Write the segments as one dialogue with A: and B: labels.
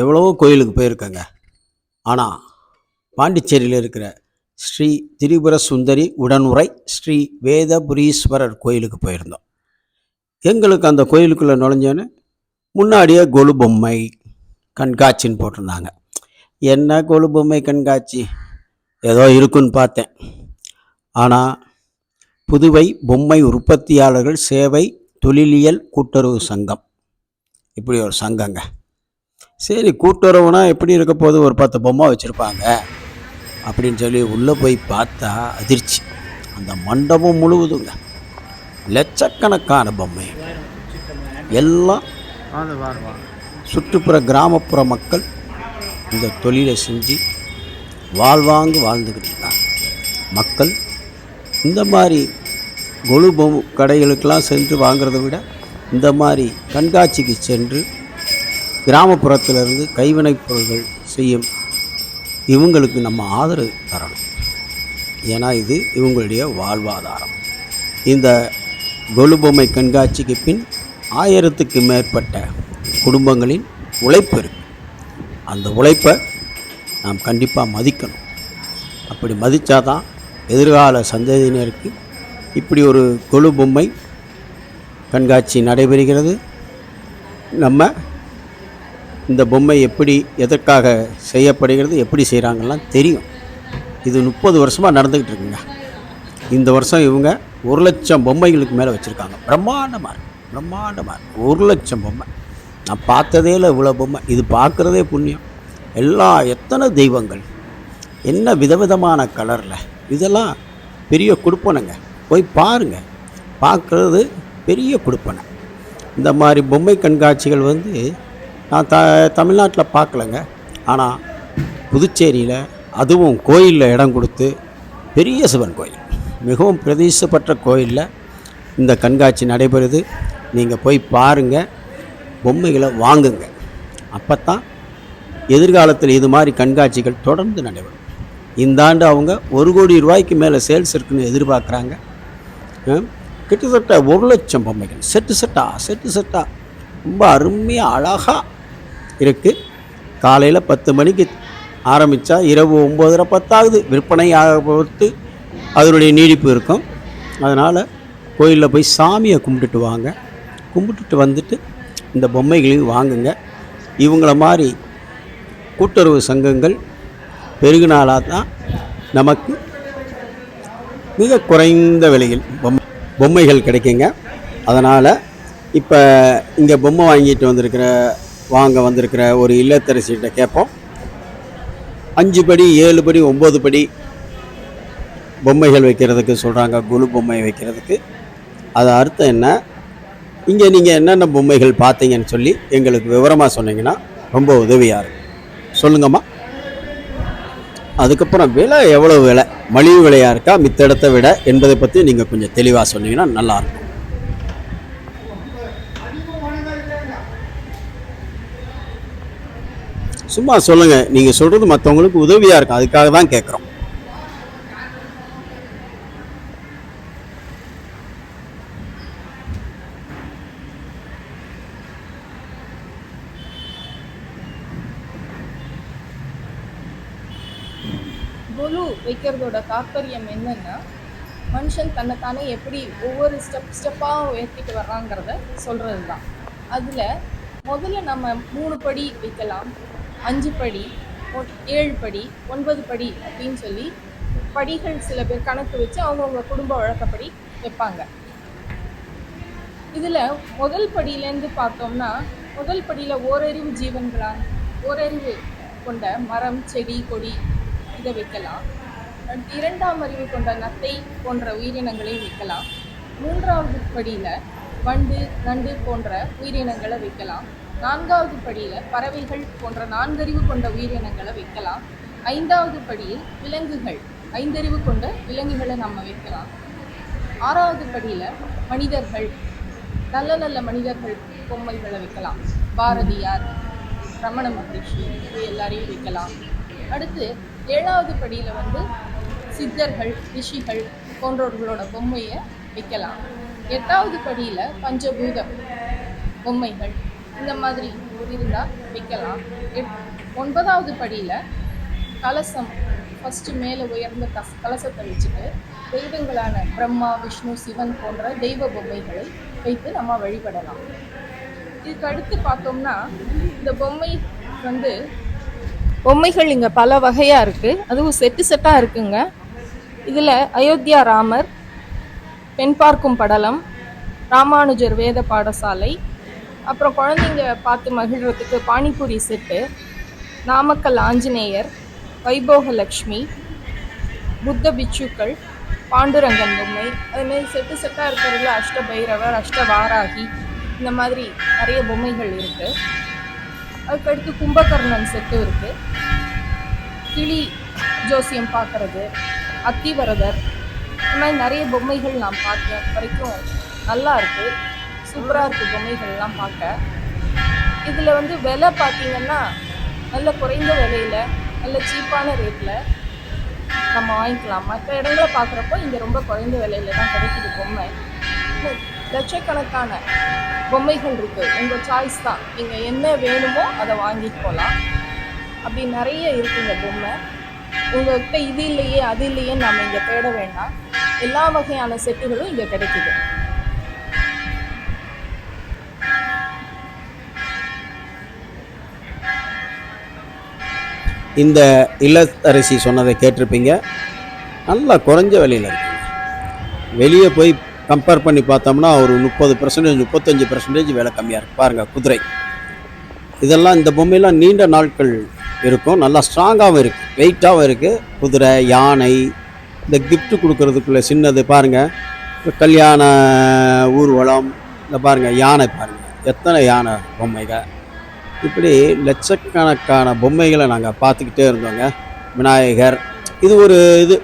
A: எவ்வளவோ கோயிலுக்கு போயிருக்கேங்க. ஆனால் பாண்டிச்சேரியில் இருக்கிற ஸ்ரீ திரிபுர சுந்தரி உடனுரை ஸ்ரீ வேதபுரீஸ்வரர் கோயிலுக்கு போயிருந்தோம். எங்களுக்கு அந்த கோயிலுக்குள்ளே நுழைஞ்சோன்னு முன்னாடியே கொலு பொம்மை கண்காட்சின்னு போட்டிருந்தாங்க. என்ன கொலு பொம்மை கண்காட்சி? ஏதோ இருக்குன்னு பார்த்தேன். ஆனால் புதுவை பொம்மை உற்பத்தியாளர்கள் சேவை தொழிலியல் கூட்டுறவு சங்கம். இப்படி ஒரு சங்கங்க. சரி கூட்டுறவுனா எப்படி இருக்க போது ஒரு பத்து பொம்மை வச்சுருப்பாங்க. அப்படின்னு சொல்லி உள்ளே போய் பார்த்தா அதிர்ச்சி. அந்த மண்டபம் முழுவதுங்க. லட்சக்கணக்கான பொம்மை. எல்லாம் சுற்றுப்புற கிராமப்புற மக்கள் இந்த தொழிலை செஞ்சு வாழ்வாங்கு வாழ்ந்துக்கிட்டு இருக்காங்க. மக்கள் இந்த மாதிரி கொலு பொம் கடைகளுக்கெல்லாம் சென்று வாங்கிறத விட இந்த மாதிரி கண்காட்சிக்கு சென்று கிராமப்புறத்திலிருந்து கைவினைப் பொருள்கள் செய்யும் இவங்களுக்கு நம்ம ஆதரவு தரணும். ஏன்னா இது இவங்களுடைய வாழ்வாதாரம். இந்த கொலு பொம்மை கண்காட்சிக்கு பின் ஆயிரத்துக்கு மேற்பட்ட குடும்பங்களின் உழைப்பு இருக்கு. அந்த உழைப்பை நாம் கண்டிப்பாக மதிக்கணும். அப்படி மதித்தாதான் எதிர்கால சந்ததியினருக்கு இப்படி ஒரு கொலு பொம்மை கண்காட்சி நடைபெறுகிறது. நம்ம இந்த பொம்மை எப்படி எதற்காக செய்யப்படுகிறது எப்படி செய்கிறாங்கலாம் தெரியும். இது முப்பது வருஷமாக நடந்துக்கிட்டு இருக்குங்க. இந்த வருஷம் இவங்க ஒரு லட்சம் பொம்மைகளுக்கு மேலே வச்சுருக்காங்க. பிரம்மாண்டமாக இருக்குது பிரம்மாண்டமாக இருக்குது ஒரு லட்சம் பொம்மை. நான் பார்த்ததே இல்லை இவ்வளோ பொம்மை. இது பார்க்குறதே புண்ணியம். எல்லா எத்தனை தெய்வங்கள் என்ன விதவிதமான கலரில் இதெல்லாம் பெரிய கொடுப்பனைங்க. போய் பாருங்கள் பார்க்குறது பெரிய கொடுப்பனை. இந்த மாதிரி பொம்மை கண்காட்சிகள் வந்து நான் த தமிழ்நாட்டில் பார்க்கலங்க. ஆனால் புதுச்சேரியில் அதுவும் கோயிலில் இடம் கொடுத்து பெரிய சிவன் கோயில். மிகவும் பிரதேச கோயிலில் இந்த கண்காட்சி நடைபெறுது. நீங்கள் போய் பாருங்கள் பொம்மைகளை வாங்குங்க. அப்போ தான் எதிர்காலத்தில் இது மாதிரி கண்காட்சிகள் தொடர்ந்து நடைபெறும். இந்த ஆண்டு அவங்க ஒரு கோடி ரூபாய்க்கு மேலே சேல்ஸ் இருக்குன்னு எதிர்பார்க்குறாங்க. கிட்டத்தட்ட ஒரு லட்சம் பொம்மைகள். செட்டு செட்டாக செட்டு செட்டாக ரொம்ப அருமையாக அழகாக இருக்குது காலையில் பத்து மணிக்கு ஆரம்பித்தா இரவு ஒம்போதரை பத்தாவது விற்பனை ஆக பொறுத்து அதனுடைய நீடிப்பு இருக்கும். அதனால் கோயிலில் போய் சாமியை கும்பிட்டுட்டு வாங்க. கும்பிட்டுட்டு வந்துட்டு இந்த பொம்மைகளையும் வாங்குங்க. இவங்கள மாதிரி கூட்டுறவு சங்கங்கள் பெருகினாலாக தான் நமக்கு மிக குறைந்த விலையில் பொம்மை பொம்மைகள் கிடைக்குங்க. அதனால் இப்போ இங்கே பொம்மை வாங்கிட்டு வந்திருக்கிற வாங்க வந்திருக்கிற ஒரு இல்லத்தரசிகிட்ட கேட்போம். அஞ்சு படி ஏழு படி ஒம்பது படி பொம்மைகள் வைக்கிறதுக்கு சொல்கிறாங்க குழு பொம்மை வைக்கிறதுக்கு. அது அர்த்தம் என்ன? இங்கே நீங்கள் என்னென்ன பொம்மைகள் பார்த்தீங்கன்னு சொல்லி எங்களுக்கு விவரமாக சொன்னீங்கன்னா ரொம்ப உதவியாக இருக்கும். சொல்லுங்கம்மா. அதுக்கப்புறம் விலை எவ்வளோ விலை? மலிவு விலையாக இருக்கா? மித்த இடத்த விட என்பதை பற்றி நீங்கள் கொஞ்சம் தெளிவாக சொன்னீங்கன்னா நல்லாயிருக்கும் சும்மா சொல்லுங்கள் நீங்கள் சொல்கிறது மற்றவங்களுக்கு உதவியாக இருக்கும். அதுக்காக தான் கேட்குறோம்
B: கொலு வைக்கிறதோட தாற்பயம் என்னன்னா மனுஷன் தன்னைத்தானே எப்படி ஒவ்வொரு ஸ்டெப் ஸ்டெப்பாக உயர்த்திட்டு வர்றாங்கிறத சொல்கிறது தான் அதில் முதல்ல நம்ம மூணு படி வைக்கலாம். அஞ்சு படி ஏழு படி ஒன்பது படி அப்படின்னு சொல்லி படிகள் சில பேர் கணக்கு வச்சு அவங்கவுங்க குடும்ப வழக்கப்படி வைப்பாங்க. இதில் முதல் படியிலேருந்து பார்த்தோம்னா முதல் படியில் ஓரறிவு ஜீவன்களால் ஓரறிவு கொண்ட மரம் செடி கொடி இதை வைக்கலாம். இரண்டாம் அறிவு கொண்ட நத்தை போன்ற உயிரினங்களை வைக்கலாம். மூன்றாவது படியில் வண்டு நண்டு போன்ற உயிரினங்களை வைக்கலாம். நான்காவது படியில் பறவைகள் போன்ற நான்கறிவு கொண்ட உயிரினங்களை வைக்கலாம். ஐந்தாவது படியில் விலங்குகள் ஐந்தறிவு கொண்ட விலங்குகளை நம்ம வைக்கலாம். ஆறாவது படியில் மனிதர்கள் நல்ல நல்ல மனிதர்கள் பொம்மைகளை வைக்கலாம். பாரதியார் ரமண மகரிஷி இது எல்லாரையும் வைக்கலாம். அடுத்து ஏழாவது படியில் வந்து சித்தர்கள் ரிஷிகள் போன்றவர்களோட பொம்மையை வைக்கலாம். எட்டாவது படியில் பஞ்சபூதம் பொம்மைகள் இந்த மாதிரி இருந்தால் வைக்கலாம். எட் ஒன்பதாவது படியில் கலசம் ஃபஸ்ட்டு மேலே உயர்ந்த கஸ் கலசத்தை வச்சுட்டு தெய்வங்களான பிரம்மா விஷ்ணு சிவன் போன்ற தெய்வ பொம்மைகளை வைத்து நம்ம வழிபடலாம். இதுக்கு அடுத்து பார்த்தோம்னா இந்த பொம்மை வந்து பொம்மைகள் இங்கே பல வகையாக இருக்குது அதுவும் செட்டு செட்டாக இருக்குங்க. இதில் அயோத்தியா ராமர் பெண் பார்க்கும் படலம் ராமானுஜர் வேத பாடசாலை அப்புறம் குழந்தைங்க பார்த்து மகிழ்றதுக்கு பானிபூரி செட்டு நாமக்கல் ஆஞ்சநேயர் வைபோகலக்ஷ்மி புத்த பிச்சுக்கள் பாண்டுரங்கன் பொம்மை அதுமாரி செட்டு செட்டாக இருக்கிறதுல அஷ்ட பைரவர் அஷ்ட வாராகி இந்த மாதிரி நிறைய பொம்மைகள் இருக்குது அதுக்கடுத்து கும்பகர்ணன் செட்டு இருக்குது கிளி ஜோசியம் பார்க்கறது அத்திவரதர் இந்த மாதிரி நிறைய பொம்மைகள் நான் பார்த்தேன். வரைக்கும் நல்லா இருக்குது சூப்பராக இருக்குது பொம்மைகள்லாம் பார்க்க. இதில் வந்து விலை பார்த்தீங்கன்னா நல்ல குறைந்த விலையில் நல்ல சீப்பான ரேட்டில் நம்ம வாங்கிக்கலாம்? மற்ற இடங்களை பார்க்குறப்போ இங்கே ரொம்ப குறைந்த விலையில தான் கிடைக்குது பொம்மை. லட்சக்கணக்கான பொம்மைகள் இருக்குது உங்கள் சாய்ஸ் தான். நீங்கள் என்ன வேணுமோ அதை வாங்கிட்டு போகலாம் அப்படி நிறைய இருக்குங்க பொம்மை. உங்கள்கிட்ட இது இல்லையே அது இல்லையே நம்ம இங்கே தேட வேண்டாம். எல்லா வகையான செட்டுகளும் இங்கே கிடைக்குது.
A: இந்த இல்லத்தரசி சொன்னதை கேட்டிருப்பீங்க. நல்லா குறைஞ்ச விலையில் இருக்குங்க வெளியே போய் கம்பேர் பண்ணி பார்த்தோம்னா ஒரு முப்பது பர்சன்டேஜ் முப்பத்தஞ்சு பர்சன்டேஜ் விலை கம்மியாக இருக்குது பாருங்கள் குதிரை. இதெல்லாம் இந்த பொம்மையெல்லாம் நீண்ட நாட்கள் இருக்கும். நல்லா ஸ்ட்ராங்காகவும் இருக்குது வெயிட்டாகவும் இருக்குது குதிரை யானை இந்த கிஃப்ட் கொடுக்கறதுக்குள்ள சின்னது பாருங்கள் கல்யாண ஊர்வலம் இந்த பாருங்கள் யானை பாருங்கள் எத்தனை யானை பொம்மைகள். இப்படி லட்சக்கணக்கான பொம்மைகளை நாங்கள் பார்த்துக்கிட்டே இருந்தோங்க. விநாயகர் இது ஒரு இது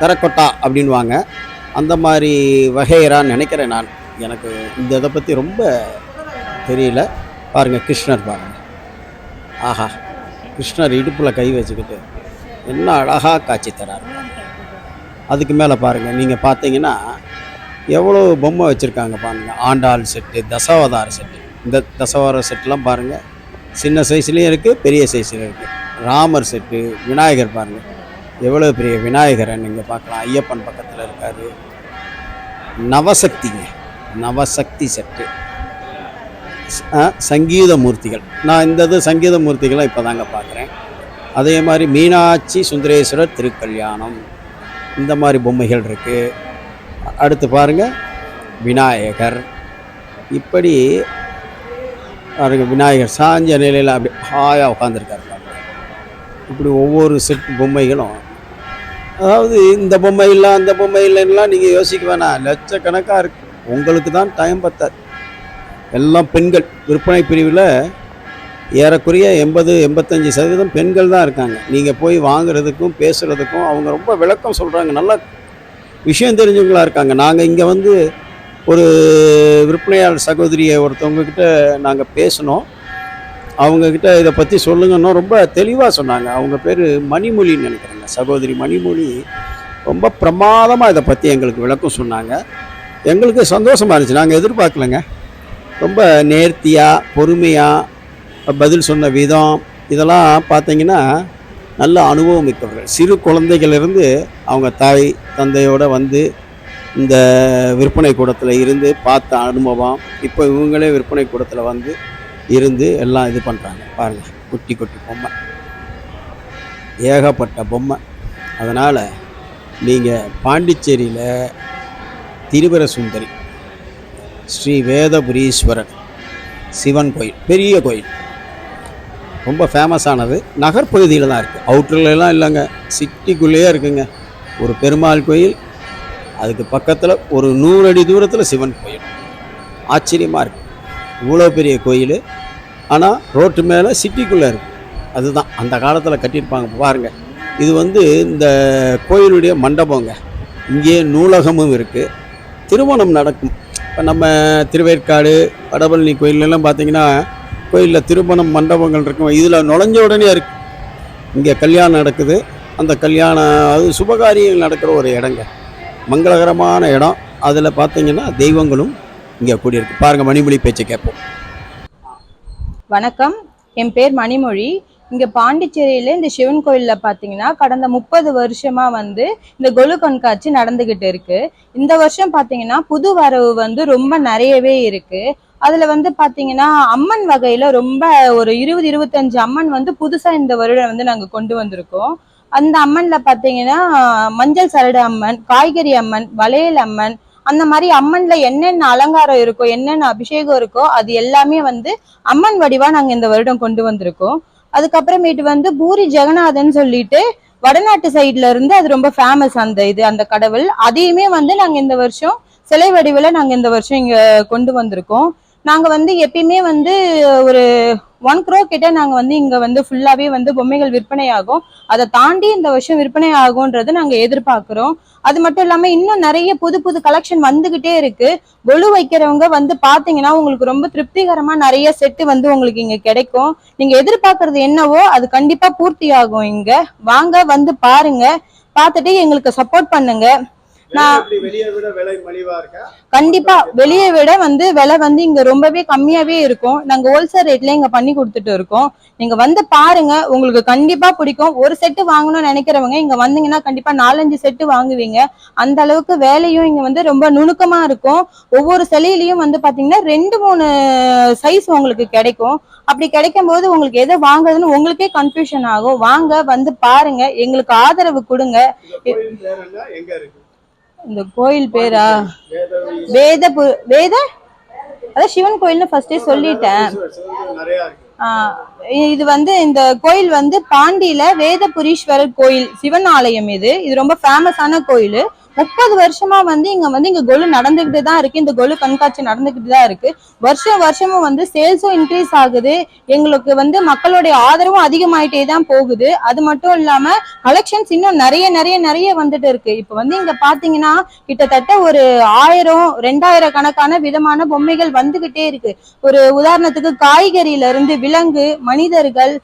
A: கரக்கொட்டா அப்படின்வாங்க அந்த மாதிரி வகையறான்னு நினைக்கிறேன் நான். எனக்கு இந்த இதை பற்றி ரொம்ப தெரியல. பாருங்கள் கிருஷ்ணர் பாருங்கள் ஆஹா கிருஷ்ணர் இடுப்பில் கை வச்சுக்கிட்டு என்ன அழகாக காட்சி தராரு. அதுக்கு மேலே பாருங்கள் நீங்கள் பார்த்தீங்கன்னா எவ்வளோ பொம்மை வச்சுருக்காங்க பாருங்கள் ஆண்டாள் செட்டு தசாவதார செட்டு. இந்த தசவதார செட்டுலாம் பாருங்கள் சின்ன சைஸ்லேயும் இருக்குது பெரிய சைஸ்லையும் இருக்குது ராமர் செட்டு விநாயகர் பாருங்கள் எவ்வளோ பெரிய விநாயகரை நீங்கள் பார்க்கலாம். ஐயப்பன் பக்கத்தில் இருக்கார். நவசக்திங்க. நவசக்தி செட்டு சங்கீத மூர்த்திகள். நான் இந்த இது சங்கீத மூர்த்திகளை இப்போ தாங்க பார்க்குறேன். அதே மாதிரி மீனாட்சி சுந்தரேஸ்வரர் திருக்கல்யாணம். இந்த மாதிரி பொம்மைகள் இருக்குது அடுத்து பாருங்கள் விநாயகர். இப்படி பாருங்க விநாயகர் சாஞ்ச நிலையில் அப்படி ஹாயாக உட்காந்துருக்காரு இப்படி ஒவ்வொரு செட் பொம்மைகளும். அதாவது இந்த பொம்மை இல்லை அந்த பொம்மை இல்லைன்னா நீங்கள் யோசிக்க வேணாம். லட்சக்கணக்காக இருக்குது உங்களுக்கு தான் டைம் பத்தாது. எல்லாம் பெண்கள். விற்பனை பிரிவில் ஏறக்குறைய எண்பது எண்பத்தஞ்சு சதவீதம் பெண்கள் தான் இருக்காங்க. நீங்கள் போய் வாங்குறதுக்கும் பேசுகிறதுக்கும் அவங்க ரொம்ப விளக்கம் சொல்கிறாங்க நல்லா விஷயம் தெரிஞ்சவங்களா இருக்காங்க. நாங்கள் இங்கே வந்து ஒரு விற்பனையாளர் சகோதரியை ஒருத்தவங்கக்கிட்ட நாங்கள் பேசினோம். அவங்கக்கிட்ட இதை பற்றி சொல்லுங்கன்னா ரொம்ப தெளிவாக சொன்னாங்க. அவங்க பேர் மணிமொழின்னு நினைக்கிறாங்க. சகோதரி மணிமொழி ரொம்ப பிரமாதமாக இதை பற்றி எங்களுக்கு விளக்கம் சொன்னாங்க. எங்களுக்கு சந்தோஷமாக இருந்துச்சு. நாங்கள் எதிர்பார்க்கலங்க. ரொம்ப நேர்த்தியாக பொறுமையாக பதில் சொன்ன விதம் இதெல்லாம் பார்த்தீங்கன்னா நல்ல அனுபவம் மிக்கவர்கள். சிறு குழந்தைகளிருந்து அவங்க தாய் தந்தையோடு வந்து இந்த விற்பனை கூடத்தில் இருந்து பார்த்த அனுபவம் இப்போ இவங்களே விற்பனை கூடத்தில் வந்து இருந்து எல்லாம் இது பண்ணுறாங்க பாருங்கள் குட்டி குட்டி பொம்மை. ஏகப்பட்ட பொம்மை. அதனால் நீங்கள் பாண்டிச்சேரியில் திரிபுர சுந்தரி ஸ்ரீ வேதபுரீஸ்வரர் சிவன் கோயில் பெரிய கோயில். ரொம்ப ஃபேமஸானது நகர்ப்பகுதியில் தான் இருக்குது அவுட்டர்லாம் இல்லைங்க. சிட்டிக்குள்ளேயே இருக்குங்க. ஒரு பெருமாள் கோயில் அதுக்கு பக்கத்தில் ஒரு நூறு அடி தூரத்தில் சிவன் கோயில். ஆச்சரியமாக இருக்குது இவ்வளோ பெரிய கோயில். ஆனால் ரோட்டு மேலே சிட்டிக்குள்ளே இருக்குது அதுதான். அந்த காலத்தில் கட்டியிருப்பாங்க. பாருங்கள் இது வந்து இந்த கோயிலுடைய மண்டபங்க. இங்கேயே நூலகமும் இருக்குது திருமணம் நடக்கும். இப்போ நம்ம திருவேற்காடு வடபழனி கோயிலெல்லாம் பார்த்தீங்கன்னா கோயிலில் திருமணம் மண்டபங்கள் இருக்கும். இதில் நுழைஞ்ச உடனே இருக்கு. இங்கே கல்யாணம் நடக்குது. அந்த கல்யாணம் அது சுபகாரியங்கள் நடக்கிற ஒரு இடங்க. மங்களகரமான இடம். அதில் பார்த்தீங்கன்னா தெய்வங்களும் இங்கே கூடியிருக்கு. பாருங்கள் மணிமொழி பேச்சை கேட்போம்.
C: வணக்கம். என் பேர் மணிமொழி. இங்கே பாண்டிச்சேரியில் இந்த சிவன் கோயிலில் பார்த்தீங்கன்னா கடந்த முப்பது வருஷமாக வந்து இந்த கொலு கண்காட்சி நடந்துக்கிட்டு இருக்கு. இந்த வருஷம் பார்த்தீங்கன்னா புது வரவு வந்து ரொம்ப நிறையவே இருக்கு. அதில் வந்து பார்த்தீங்கன்னா அம்மன் வகையில் ரொம்ப ஒரு இருபது இருபத்தஞ்சு அம்மன் வந்து புதுசாக இந்த வருடம் வந்து நாங்கள் கொண்டு வந்திருக்கோம். அந்த அம்மன்ல பாத்தீங்கன்னா மஞ்சள் சரடு அம்மன் காய்கறி அம்மன் வளையல் அம்மன் அந்த மாதிரி அம்மன்ல என்னென்ன அலங்காரம் இருக்கோ என்னென்ன அபிஷேகம் இருக்கோ அது எல்லாமே வந்து அம்மன் வடிவா நாங்க இந்த வருடம் கொண்டு வந்திருக்கோம். அதுக்கப்புறமேட்டு வந்து பூரி ஜெகநாதன் சொல்லிட்டு வடநாட்டு சைடுல இருந்து அது ரொம்ப ஃபேமஸ் அந்த இது அந்த கடவுள். அதையுமே வந்து நாங்க இந்த வருஷம் சிலை வடிவில் நாங்க இந்த வருஷம் இங்க கொண்டு வந்திருக்கோம். நாங்க வந்து எப்பயுமே வந்து ஒரு ஒன் க்ரோ கிட்ட நாங்க வந்து இங்க வந்து ஃபுல்லாவே வந்து பொம்மைகள் விற்பனை ஆகும் அதை தாண்டி இந்த வருஷம் விற்பனை ஆகும்ன்றது நாங்க எதிர்பார்க்கிறோம். அது மட்டும் இல்லாம இன்னும் நிறைய புது புது கலெக்ஷன் வந்துகிட்டே இருக்கு. கொலு வைக்கிறவங்க வந்து பாத்தீங்கன்னா உங்களுக்கு ரொம்ப திருப்திகரமா நிறைய செட்டு வந்து உங்களுக்கு இங்க கிடைக்கும். நீங்க எதிர்பார்க்கறது என்னவோ அது கண்டிப்பா பூர்த்தி ஆகும் இங்க. வாங்க வந்து பாருங்க. பார்த்துட்டு எங்களுக்கு சப்போர்ட் பண்ணுங்க. நான் கண்டிப்பா வெளியே விட வந்து விலை வந்து இங்க ரொம்பவே கம்மியாவே இருக்கும். நாங்க ஹோல்சேல் ரேட்ல இங்க பண்ணி கொடுத்துட்டு இருக்கோம். நீங்க வந்து பாருங்க உங்களுக்கு கண்டிப்பா பிடிக்கும். ஒரு செட்டு வாங்கணும்னு நினைக்கிறவங்க இங்க வந்தீங்கன்னா கண்டிப்பா நாலஞ்சு செட்டு வாங்குவீங்க. அந்த அளவுக்கு வேலையும் இங்க வந்து ரொம்ப நுணுக்கமா இருக்கும். ஒவ்வொரு சிலையிலயும் வந்து பாத்தீங்கன்னா ரெண்டு மூணு சைஸ் உங்களுக்கு கிடைக்கும். அப்படி கிடைக்கும் போது உங்களுக்கு எதை வாங்குறதுன்னு உங்களுக்கே கன்ஃபியூஷன் ஆகும். வாங்க வந்து பாருங்க. எங்களுக்கு ஆதரவு கொடுங்க.
D: இந்த கோயில் பேரா?
C: வேத பு- வேத? அதான் சிவன் கோயில்னு ஃபர்ஸ்டே சொல்லிட்டேன். ஆஹ் இது வந்து இந்த கோயில் வந்து பாண்டியில வேதபுரீஸ்வரர் கோயில் சிவன் ஆலயம் இது. இது ரொம்ப ஃபேமஸான கோயில். முப்பது வருஷமா வந்து இங்க வந்து இங்க கொலு நடந்துகிட்டு தான் இருக்கு. இந்த கொலு கண்காட்சி நடந்துகிட்டு தான் இருக்கு. வருஷம் வருஷமும் வந்து சேல்ஸும் இன்க்ரீஸ் ஆகுது. எங்களுக்கு வந்து மக்களுடைய ஆதரவும் அதிகமாயிட்டே தான் போகுது. அது மட்டும் இல்லாம கலெக்ஷன்ஸ் இன்னும் நிறைய நிறைய நிறைய வந்துட்டு இருக்கு. இப்ப வந்து இங்க பாத்தீங்கன்னா கிட்டத்தட்ட ஒரு ஆயிரம் ரெண்டாயிரம் கணக்கான விதமான பொம்மைகள் வந்துகிட்டே இருக்கு. ஒரு உதாரணத்துக்கு காய்கறியில இருந்து விலங்கு மனிதர்கள்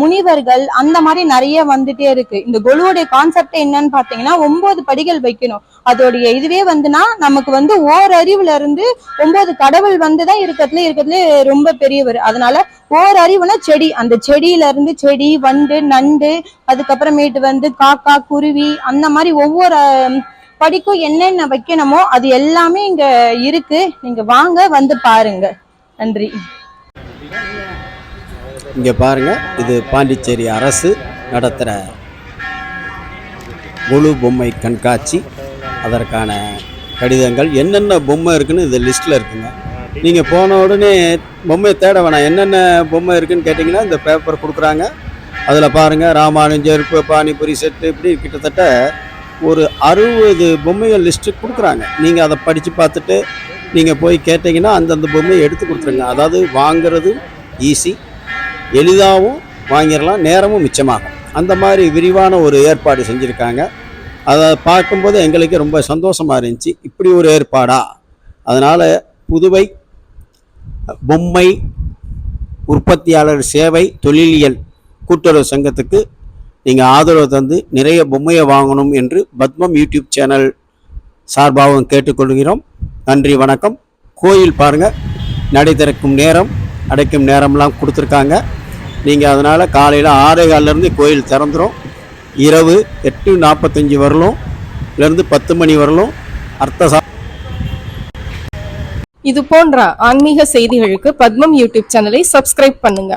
C: முனிவர்கள் அந்த மாதிரி நிறைய வந்துட்டே இருக்கு. இந்த கொலுவோடைய கான்செப்ட் என்னன்னு பாத்தீங்கன்னா ஒன்பது படிகள் வைக்கணும். அதோடைய இதுவே வந்துன்னா நமக்கு வந்து ஓரறிவுல இருந்து ஒன்பது கடவுள் வந்துதான் இருக்கிறதுல இருக்கிறதுல ரொம்ப பெரியவர். அதனால ஓர் செடி. அந்த செடியில இருந்து செடி வண்டு நண்டு அதுக்கப்புறமேட்டு வந்து காக்கா குருவி அந்த மாதிரி ஒவ்வொரு படிக்கும் என்னென்ன வைக்கணுமோ அது எல்லாமே இங்க இருக்கு. நீங்க வாங்க வந்து பாருங்க. நன்றி.
A: இங்கே பாருங்கள் இது பாண்டிச்சேரி அரசு நடத்துகிற முழு பொம்மை கண்காட்சி. அதற்கான கடிதங்கள் என்னென்ன பொம்மை இருக்குன்னு இது லிஸ்ட்டில் இருக்குங்க. நீங்கள் போன உடனே பொம்மையை தேட வேணாம். என்னென்ன பொம்மை இருக்குன்னு கேட்டிங்கன்னா இந்த பேப்பர் கொடுக்குறாங்க. அதில் பாருங்கள் ராமானுஜர் இப்போ பானிபுரி செட்டு இப்படி கிட்டத்தட்ட ஒரு அறுபது பொம்மைகள் லிஸ்ட்டு கொடுக்குறாங்க. நீங்கள் அதை படித்து பார்த்துட்டு நீங்கள் போய் கேட்டிங்கன்னா அந்தந்த பொம்மையை எடுத்து கொடுத்துருங்க. அதாவது வாங்கிறதும் ஈஸி எளிதாகவும் வாங்கிடலாம் நேரமும் மிச்சமாகும். அந்த மாதிரி விரிவான ஒரு ஏற்பாடு செஞ்சுருக்காங்க. அதை பார்க்கும்போது எங்களுக்கு ரொம்ப சந்தோஷமாக இருந்துச்சு. இப்படி ஒரு ஏற்பாடா? அதனால் புதுவை பொம்மை உற்பத்தியாளர் சேவை தொழிலியல் கூட்டுறவு சங்கத்துக்கு நீங்கள் ஆதரவு தந்து நிறைய பொம்மையை வாங்கணும் என்று பத்மம் யூடியூப் சேனல் சார்பாகவும் கேட்டுக்கொள்கிறோம். நன்றி வணக்கம். கோயில் பாருங்கள் நடை திறக்கும் நேரம். அடைக்கும் நேரம்லாம் கொடுத்துருக்காங்க. நீங்கள் அதனால் காலையில் ஆறே காலிலேருந்து கோயில் திறந்துடும் இரவு எட்டு நாற்பத்தஞ்சு வரலும் இருந்து பத்து மணி வரலும் அர்த்த சா
B: இது போன்ற ஆன்மீக செய்திகளுக்கு பத்மம் யூடியூப் சேனலை சப்ஸ்கிரைப் பண்ணுங்க.